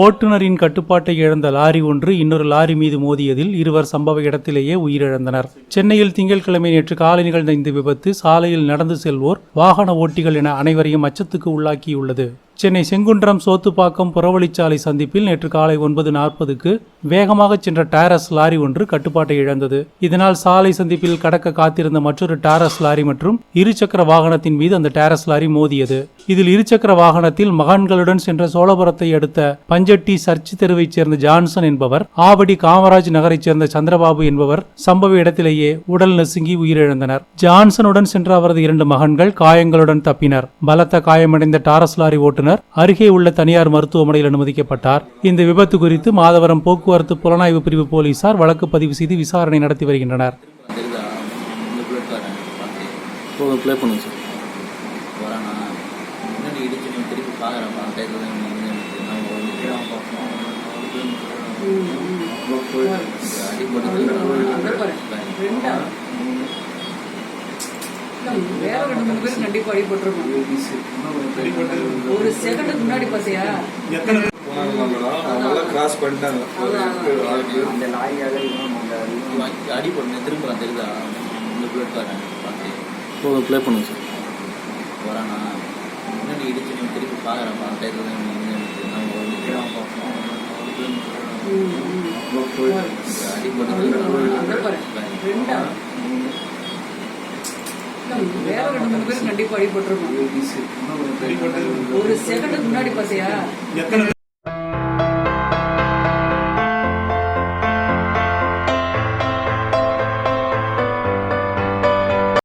ஓட்டுநரின் கட்டுப்பாட்டை இழந்த லாரி ஒன்று இன்னொரு லாரி மீது மோதியதில் இருவர் சம்பவ இடத்திலேயே உயிரிழந்தனர். சென்னையில் திங்கட்கிழமை நேற்று காலை நிகழ்ந்த இந்த விபத்து சாலையில் நடந்து செல்வோர் வாகன ஓட்டிகள் என அனைவரையும் அச்சத்துக்கு உள்ளாக்கியுள்ளது. சென்னை செங்குன்றம் சோத்துப்பாக்கம் புறவழிச்சாலை சந்திப்பில் நேற்று காலை ஒன்பது நாற்பதுக்கு வேகமாக சென்ற டாரஸ் லாரி ஒன்று கட்டுப்பாட்டை இழந்தது. இதனால் சாலை சந்திப்பில் கடக்க காத்திருந்த மற்றொரு டாரஸ் லாரி மற்றும் இருசக்கர வாகனத்தின் மீது அந்த டாரஸ் லாரி மோதியது. இதில் இருசக்கர வாகனத்தில் மகான்களுடன் சென்ற சோழபுரத்தை அடுத்த பஞ்சட்டி சர்ச் தெருவைச் சேர்ந்த ஜான்சன் என்பவர் ஆவடி காமராஜ் நகரைச் சேர்ந்த சந்திரபாபு என்பவர் சம்பவ இடத்திலேயே உடல் நசுங்கி உயிரிழந்தனர். ஜான்சனுடன் சென்ற அவரது இரண்டு மகன்கள் காயங்களுடன் தப்பினர். பலத்த காயமடைந்த டாரஸ் லாரி ஓட்டுநர் அருகே உள்ள தனியார் மருத்துவமனையில் அனுமதிக்கப்பட்டார். இந்த விபத்து குறித்து மாதவரம் போக்குவரத்து புலனாய்வு பிரிவு போலீசார் வழக்கு பதிவு செய்து விசாரணை நடத்தி வருகின்றனர். தெரியுதா வேற ரெண்டு மூணு பேரும் கண்டிப்பா அடிபட்டிருக்கும் ஒரு செகண்டுக்கு முன்னாடி பாத்தியா அவங்களாம் கிராஸ் பண்ணிட்டாங்க. அந்த லாரியாக அடிப்பட்டு திரும்புறான் தெரியுதா? இந்த புல்லட் காரன் பார்த்து. ப்ளே பண்ணுங்க சார் வரானா முன்னாடி இடிச்சு நீ திருப்பி பார்க்குறேன் அந்த டைத்தில் வேற ரெண்டு மூணு பேரும் கண்டிப்பா அடிபட்டிருக்கும் ஒரு செகண்டுக்கு முன்னாடி பாத்தியா